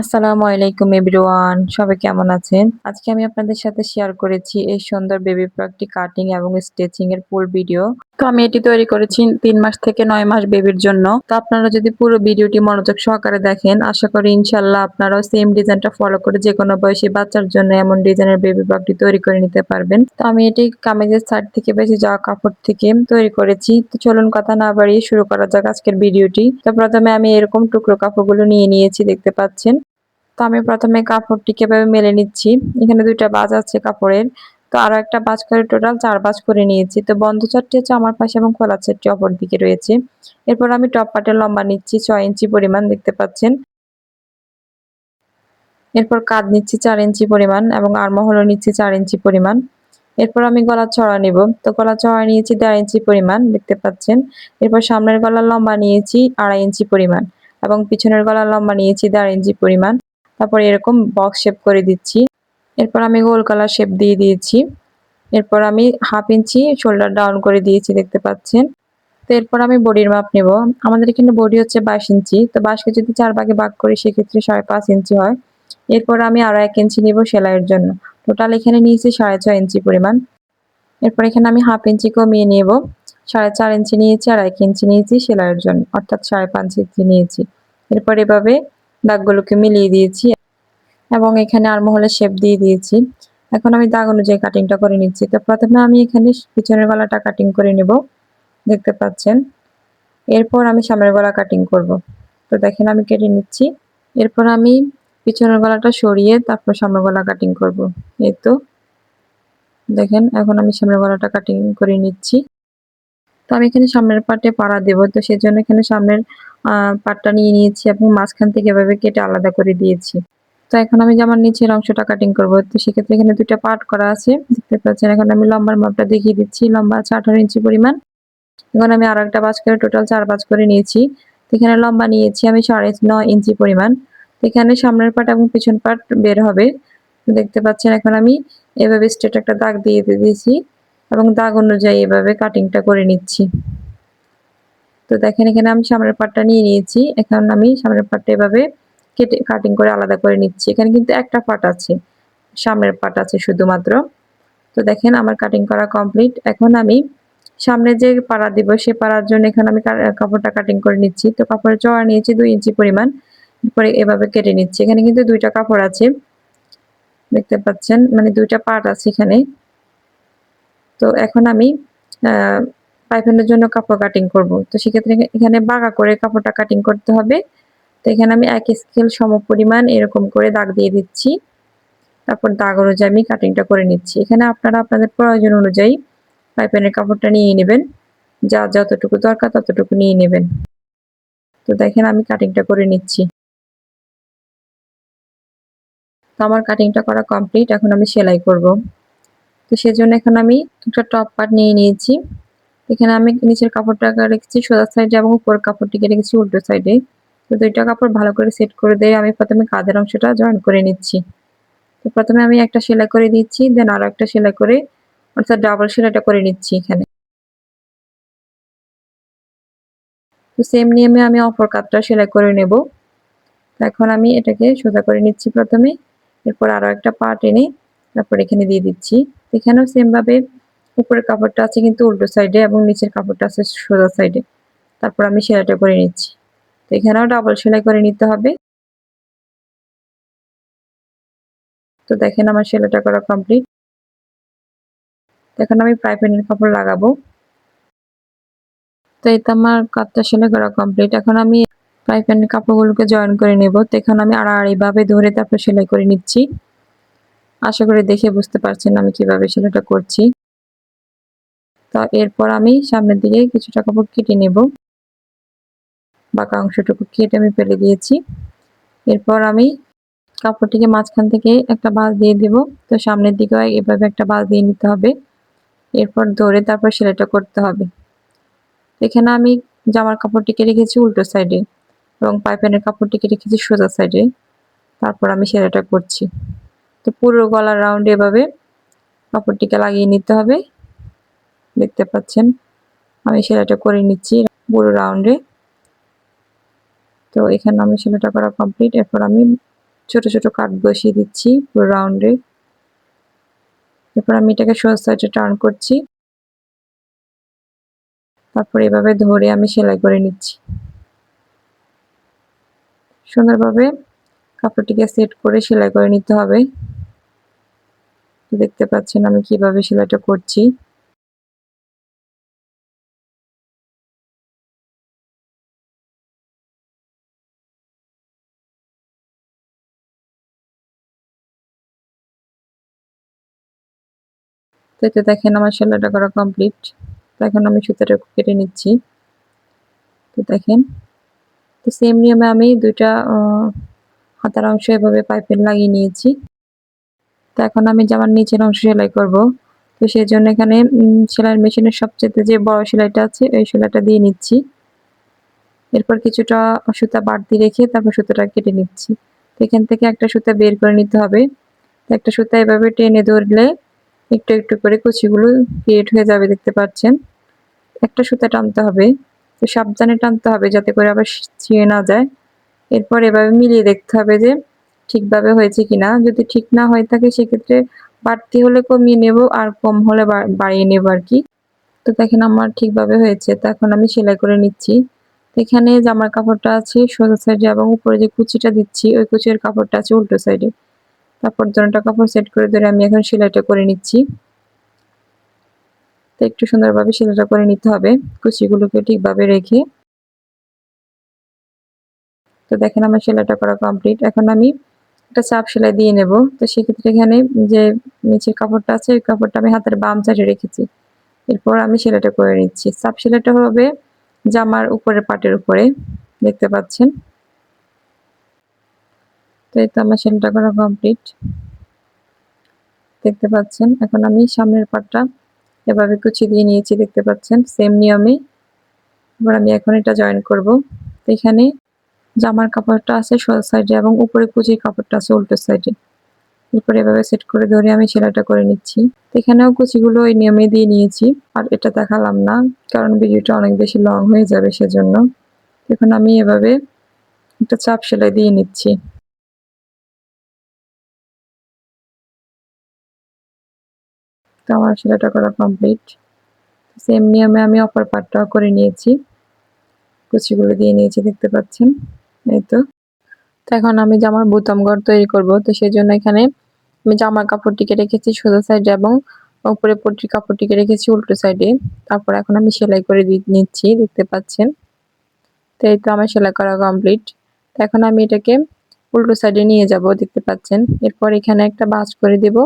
আসসালামু আলাইকুম, এভরিওয়ান। সবাই কেমন আছেন? আজকে আমি আপনাদের সাথে শেয়ার করেছি এই সুন্দর বেবি ফ্রকটি কাটিং এবং স্টিচিং এর ফুল ভিডিও। তো আমি এটি তৈরি করেছি তিন মাস থেকে নয় মাস বেবির জন্য। তো আপনারা যদি পুরো ভিডিওটি মনোযোগ সহকারে দেখেন, আশা করি ইনশাল্লাহ আপনারাও সেম ডিজাইনটা ফলো করে যে কোনো বয়সী বাচ্চার জন্য এমন ডিজাইনের বেবি ফ্রকটি তৈরি করে নিতে পারবেন। তো আমি এটি কামিজের সাইড থেকে বেশি যাওয়া কাপড় থেকে তৈরি করেছি। তো চলুন কথা না বাড়িয়ে শুরু করা যাক আজকের ভিডিওটি। তো প্রথমে আমি এরকম টুকরো কাপড়গুলো নিয়ে নিয়েছি, দেখতে পাচ্ছেন। তো আমি প্রথমে কাপড়টিকে এভাবে মেলে নিচ্ছি। এখানে দুইটা বাজ আছে কাপড়ের। তো আরও একটা বাজ করে টোটাল চার বাজ করে নিয়েছি। তো বন্ধ চারটি হচ্ছে আমার পাশে এবং খোলা চারটি অপর দিকে রয়েছে। এরপর আমি টপ পাটের লম্বা নিচ্ছি, ছয় ইঞ্চি পরিমাণ দেখতে পাচ্ছেন। এরপর কাঁধ নিচ্ছি চার ইঞ্চি পরিমাণ এবং আরমহলও নিচ্ছি চার ইঞ্চি পরিমাণ। এরপর আমি গলা ছড়া নিব। তো গলা ছড়া নিয়েছি দেড় ইঞ্চি পরিমাণ দেখতে পাচ্ছেন। এরপর সামনের গলার লম্বা নিয়েছি আড়াই ইঞ্চি পরিমাণ এবং পিছনের গলার লম্বা নিয়েছি দেড় ইঞ্চি পরিমাণ। তারপর এরকম বক্স শেপ করে দিচ্ছি। এরপর আমি গোল কালার শেপ দিয়ে দিয়েছি। এরপর আমি হাফ ইঞ্চি শোল্ডার ডাউন করে দিয়েছি, দেখতে পাচ্ছেন। তো এরপর আমি বডির মাপ নেব। আমাদের এখানে বডি হচ্ছে বাইশ ইঞ্চি তো বাইশকে যদি চার ভাগে ভাগ করি, সেক্ষেত্রে সাড়ে পাঁচ ইঞ্চি হয়। এরপর আমি আরও এক ইঞ্চি নিব সেলাইয়ের জন্য। টোটাল এখানে নিয়েছি সাড়ে ছয় ইঞ্চি পরিমাণ। এরপর এখানে আমি হাফ ইঞ্চি কমিয়ে নেব। সাড়ে চার ইঞ্চি নিয়েছি আর এক ইঞ্চি নিয়েছি সেলাইয়ের জন্য, অর্থাৎ সাড়ে পাঁচ ইঞ্চি নিয়েছি। এরপর এভাবে দাগগুলোকে মিলিয়ে দিয়েছি এবং এখানে আরমহলের শেপ দিয়ে দিয়েছি। এখন আমি দাগ অনুযায়ী কাটিংটা করে নিচ্ছি। তো প্রথমে আমি এখানে পিছনের গলাটা কাটিং করে নেব। দেখতে পাচ্ছেন? এরপর আমি সামনের গলা কাটিং করব। তো দেখেন, আমি কেটে নিচ্ছি। এরপর আমি পিছনের গলাটা সরিয়ে তারপর সামনের গলা কাটিং করব। এই তো। দেখেন, এখন আমি সামনের গলাটা কাটিং করে নিচ্ছি। তো আমি এখানে সামনের পাটে পাড়া দেব। তো সেজন্য এখানে সামনের পাটটা নিয়ে নিয়েছি এবং মাঝখান থেকে এভাবে কেটে আলাদা করে দিয়েছি। তো এখন আমি যেমন নিচের অংশটা কাটিং করব, তো সেক্ষেত্রে এখানে দুটা পার্ট করা আছে। দেখতে পাচ্ছেন, এখন আমি লম্বার মাপটা দেখিয়ে দিচ্ছি। লম্বা আছে আঠারো ইঞ্চি পরিমাণ। এখন আমি আরও একটা বাজ করে টোটাল চার বাজ করে নিয়েছি। তো এখানে লম্বা নিয়েছি আমি সাড়ে নয় ইঞ্চি পরিমাণ। এখানে সামনের পাট এবং পিছন পাট বের হবে। দেখতে পাচ্ছেন, এখন আমি এভাবে স্ট্রেট একটা দাগ দিয়ে দিয়েছি। এবং দাগ অনুযায়ী এভাবে কাটিংটা করে নিচ্ছি। তো দেখেন, এখানে আমি সামনের পাটটা নিয়ে নিয়েছি। এখন আমি সামনের পাটটা এভাবে কেটে কাটিং করে আলাদা করে নিচ্ছি। এখানে কিন্তু একটা পাট আছে। সামনের পাট আছে শুধুমাত্র। তো দেখেন, আমার কাটিং করা কমপ্লিট এখন আমি সামনে যে পাড়া দিব, সে পাড়ার জন্য এখানে আমি কাপড়টা কাটিং করে নিচ্ছি। তো কাপড়ের চড়া নিয়েছি দুই ইঞ্চি পরিমাণ। পরে এভাবে কেটে নিচ্ছি। এখানে কিন্তু দুইটা কাপড় আছে। দেখতে পাচ্ছেন মানে দুইটা পার্ট আছে এখানে। তো এখন আমি পাইপেনের জন্য কাপড় কাটিং করব। তো সেক্ষেত্রে এখানে বাঁকা করে কাপড়টা কাটিং করতে হবে। তো এখানে আমি এক স্কেল সম পরিমাণ এরকম করে দাগ দিয়ে দিচ্ছি। তারপর দাগ অনুযায়ী আমি কাটিংটা করে নিচ্ছি। এখানে আপনারা আপনাদের প্রয়োজন অনুযায়ী পাইপেনের কাপড়টা নিয়ে নেবেন। যা যতটুকু দরকার ততটুকু নিয়ে নেবেন। তো দেখেন আমি কাটিংটা করে নিচ্ছি। তো আমার কাটিংটা করা কমপ্লিট এখন আমি সেলাই করব। তো সেজন্য এখন আমি একটা টপ পার্ট নিয়ে নিয়েছি। এখানে আমি নিচের কাপড়টাকে রেখেছি সোজা সাইডে এবং উপর কাপড়টিকে রেখেছি উল্টো সাইডে তো দুইটা কাপড় ভালো করে সেট করে দিয়ে আমি প্রথমে কাঁধের অংশটা জয়েন করে নিচ্ছি। তো প্রথমে আমি একটা সেলাই করে দিচ্ছি দেন আরও একটা সেলাই করে, অর্থাৎ ডাবল সেলাইটা করে নিচ্ছি এখানে। তো সেম নিয়মে আমি অপর কাপটা সেলাই করে নেব। এখন আমি এটাকে সোজা করে নিচ্ছি প্রথমে, এরপর আরও একটা পার্ট এনে তারপর এখানে দিয়ে দিচ্ছি। এখানেও সেম ভাবে উপরের কাপড়টা আছে কিন্তু উল্টো সাইডে এবং নিচের কাপড়টা আছে সোজা সাইডে তারপর আমি সেলাইটা করে নিচ্ছি। তো এখানেও ডাবল সেলাই করে নিতে হবে। তো দেখেন আমার সেলাইটা করা কমপ্লিট এখন আমি পাইপিনের কাপড় লাগাবো। তো তো আমার কাজটা সেলাই করা কমপ্লিট এখন আমি পাইপিনের কাপড়গুলোকে জয়েন করে নেব। তো এখন আমি আড়াআড়ি ভাবে ধরে তারপর সেলাই করে নিচ্ছি। আশা করি দেখে বুঝতে পারছেন আমি কীভাবে সেলাইটা করছি। তো এরপর আমি সামনের দিকে কিছুটা কাপড় কেটে নেব। বাঁকা অংশটুকু কেটে আমি ফেলে দিয়েছি। এরপর আমি কাপড়টিকে মাঝখান থেকে একটা বাস দিয়ে দেব। তো সামনের দিকেও এভাবে একটা বাস দিয়ে নিতে হবে। এরপর ধরে তারপর সেলাইটা করতে হবে। এখানে আমি জামার কাপড়টিকে রেখেছি উল্টো সাইডে এবং পাইপেনের কাপড়টিকে রেখেছি সোজা সাইডে। তারপর আমি সেলাইটা করছি। তো পুরো গলার রাউন্ড এভাবে কাপড়টিকে লাগিয়ে নিতে হবে। দেখতে পাচ্ছেন, আমি সেলাইটা করে নিচ্ছি পুরো রাউন্ডে তো এখানে আমি সেলাইটা করা কমপ্লিট এরপর আমি ছোট ছোট কাট বসিয়ে দিচ্ছি পুরো রাউন্ডে এরপর আমি এটাকে সোজা সাইডে টার্ন করছি। তারপর এভাবে ধরে আমি সেলাই করে নিচ্ছি। সুন্দরভাবে কাপড়টিকে সেট করে সেলাই করে নিতে হবে। দেখতে পাচ্ছেন আমি কীভাবে সেলাইটা করছি। তো দেখেন আমার সেলাইটা করা কমপ্লিট। এখন আমি সুতাটা কেটে নিচ্ছি। তো দেখেন, তো সেম নিয়মে আমি দুইটা হাতার অংশ এভাবে পাইপের লাগিয়ে নিয়েছি। তো এখন আমি জামার নিচের অংশ সেলাই করব। তো সেই জন্য এখানে সেলাই মেশিনের সবচেয়ে যে বড় সেলাইটা আছে, ওই সেলাইটা দিয়ে নিচ্ছি। এরপর কিছুটা সুতা বাড়তি রেখে তারপর সুতাটা কেটে নিচ্ছি। তো এখান থেকে একটা সুতা বের করে নিতে হবে। তো একটা সুতা এভাবে টেনে ধরলে একটু একটু করে কুচিগুলো ক্রিয়েট হয়ে যাবে, দেখতে পাচ্ছেন? একটা সুতা টানতে হবে। তো সাবধানে টানতে হবে যাতে করে আবার ছিঁড়ে না যায়। এরপর এভাবে মিলিয়ে দেখতে হবে যে ঠিকভাবে হয়েছে কিনা। যদি ঠিক না হয়ে থাকে, সেক্ষেত্রে বাড়তি হলে কমিয়ে নেব আর কম হলে বাড়িয়ে নেব আর কি। তো দেখেন আমার ঠিকভাবে হয়েছে। তো এখন আমি সেলাই করে নিচ্ছি। এখানে জামার কাপড়টা আছে সোজা সাইডে এবং উপরে যে কুচিটা দিচ্ছি, ওই কুচির কাপড়টা আছে উল্টো সাইডে। তারপর দুটা কাপড় সেট করে ধরে আমি এখন সেলাইটা করে নিচ্ছি। তো একটু সুন্দরভাবে সেলাইটা করে নিতে হবে কুচিগুলোকে ঠিকভাবে রেখে। তো দেখেন আমার সেলাইটা করা কমপ্লিট। এখন আমি একটা চাপ সেলাই দিয়ে নেব। তো সেক্ষেত্রে এখানে যে নিচের কাপড়টা আছে, ওই কাপড়টা আমি হাতের বাম সাইডে রেখেছি। এরপর আমি সেলাইটা করে নিচ্ছি। চাপ সেলাইটা হবে জামার উপরের পাটের উপরে। দেখতে পাচ্ছেন? তো এই তো আমার সেলাইটা করা কমপ্লিট। দেখতে পাচ্ছেন? এখন আমি সামনের পাটটা এভাবে কুচি দিয়ে নিয়েছি। দেখতে পাচ্ছেন? সেম নিয়মে। এবার আমি এখন এটা জয়েন করব। তো এখানে জামার কাপড়টা আছে সোজা সাইডে এবং উপরে কুচির কাপড়টা আছে উল্টো সাইডে এরপর এভাবে সেট করে ধরে আমি সেলাইটা করে নিচ্ছি। এখানেও কুচিগুলো ওই নিয়মে দিয়ে নিয়েছি, আর এটা দেখালাম না, কারণ ভিডিওটা অনেক বেশি লং হয়ে যাবে সেজন্য। এখন আমি এভাবে একটা চাপ সেলাই দিয়ে নিচ্ছি। তো আমার সেলাইটা করা কমপ্লিট সেম নিয়মে আমি অপর পার্টটাও করে নিয়েছি। কুচিগুলো দিয়ে নিয়েছি, দেখতে পাচ্ছেন? এই তো। এখন আমি জামার বোতাম ঘর তৈরি করব। তো সেই জন্য এখানে আমি জামার কাপড়টিকে রেখেছি সোজা সাইডে এবং উপরে পট্টির কাপড়টিকে রেখেছি উল্টো সাইডে। তারপর এখন আমি সেলাই করে নিচ্ছি, দেখতে পাচ্ছেন। তো এই তো আমার সেলাই করা কমপ্লিট তো এখন আমি এটাকে উল্টো সাইডে নিয়ে যাব, দেখতে পাচ্ছেন। এরপর এখানে একটা বাস করে দেব।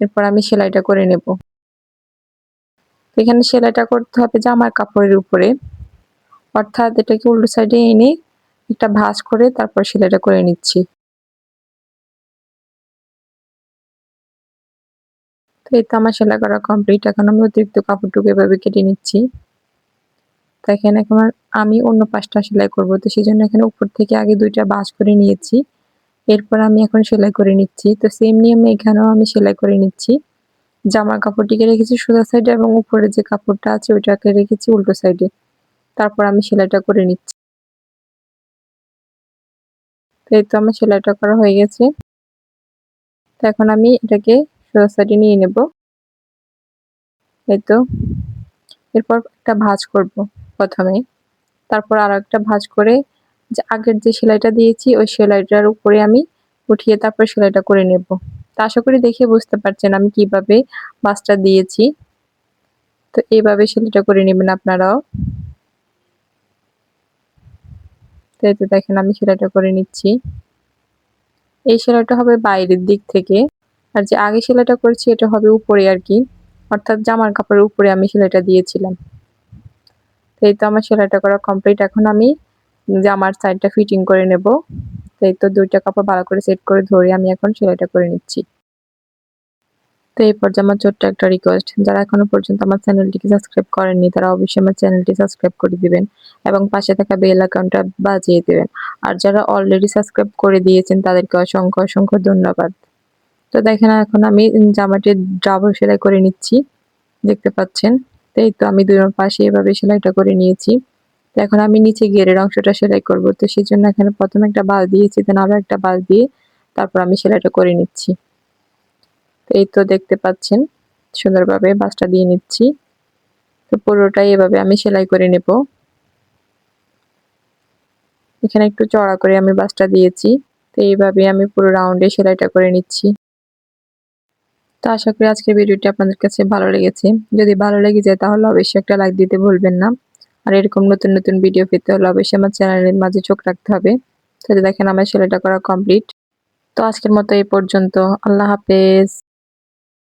এরপর আমি সেলাইটা করে নেব। এখানে সেলাইটা করতে হবে জামার কাপড়ের উপরে। অর্থাৎ এটাকে উল্টো সাইডে এনে একটা ভাঁজ করে তারপর সেলাইটা করে নিচ্ছি। তো এই তো আমার সেলাই করা কমপ্লিট এখন আমি অতিরিক্ত কাপড়টুকু এভাবে কেটে নিচ্ছি। তো এখানে এখন আমি অন্য পাশটা সেলাই করব। তো সেই জন্য এখানে উপর থেকে আগে দুইটা বাস করে নিয়েছি। এরপর আমি এখন সেলাই করে নিচ্ছি। তো সেম নিয়মে এখানেও আমি সেলাই করে নিচ্ছি। জামার কাপড়টিকে রেখেছি সোজা সাইডে এবং উপরে যে কাপড়টা আছে ওইটাকে রেখেছি উল্টো সাইডে তারপর আমি সেলাইটা করে নিচ্ছি। এই তো আমার সেলাইটা করা হয়ে গেছে। তো এখন আমি এটাকে সোজা নিয়ে নেব। এই তো। এরপর একটা ভাঁজ করব প্রথমে। তারপর আরও একটা ভাঁজ করে যে আগের যে সেলাইটা দিয়েছি, ওই সেলাইটার উপরে আমি উঠিয়ে তারপর সেলাইটা করে নেব। তা আশা করি দেখে বুঝতে পারছেন আমি কীভাবে বাসটা দিয়েছি। তো এইভাবে সেলাইটা করে নেবেন আপনারাও। তো দেখেন, আমি সেলাইটা করে নিচ্ছি। এই সেলাইটা হবে বাইরের দিক থেকে। আর যে আগে সেলাইটা করেছি, এটা হবে উপরে আর কি। অর্থাৎ জামার কাপড়ের উপরে আমি সেলাইটা দিয়েছিলাম। তো এই তো আমার সেলাইটা করা কমপ্লিট এখন আমি জামার সাইডটা ফিটিং করে নেব। তো এই তো দুইটা কাপড় ভালো করে সেট করে ধরে আমি এখন সেলাইটা করে নিচ্ছি। তো এই পর্যায়ে আমার ছোট্ট একটা রিকোয়েস্ট যারা এখনও পর্যন্ত আমার চ্যানেলটিকে সাবস্ক্রাইব করেননি, তারা অবশ্যই আমার চ্যানেলটি সাবস্ক্রাইব করে দিবেন এবং পাশে থাকা বেল আইকনটা বাজিয়ে দেবেন। আর যারা অলরেডি সাবস্ক্রাইব করে দিয়েছেন, তাদেরকে অসংখ্য অসংখ্য ধন্যবাদ। তো দেখেন, এখন আমি জামাটি ডাবল সেলাই করে নিচ্ছি, দেখতে পাচ্ছেন? তো এই তো আমি দুই পাশে এভাবে সেলাইটা করে নিয়েছি। তো এখন আমি নিচে গিয়ারের অংশটা সেলাই করব। তো সেই জন্য এখানে প্রথমে একটা বাল দিয়েছি, দেন আবার একটা বাল দিয়ে তারপর আমি সেলাইটা করে নিচ্ছি। এই তো দেখতে পাচ্ছেন, সুন্দরভাবে বাসটা দিয়ে নিচ্ছি। তো পুরোটাই এভাবে আমি সেলাই করে নেব। এখানে একটু চড়া করে আমি বাসটা দিয়েছি, তো এইভাবে আমি পুরো রাউন্ডে সেলাইটা করে নিচ্ছি। তো আশা করি আজকের ভিডিওটি আপনাদের কাছে ভালো লেগেছে। যদি ভালো লেগে যায় তাহলে অবশ্যই একটা লাইক দিতে ভুলবেন না। আর এরকম নতুন নতুন ভিডিও পেতে হলে অবশ্যই আমার চ্যানেলের মাঝে চোখ রাখতে হবে। তো দেখেন আমার সেলাইটা করা কমপ্লিট। তো আজকের মতো এই পর্যন্ত। আল্লাহ হাফেজ।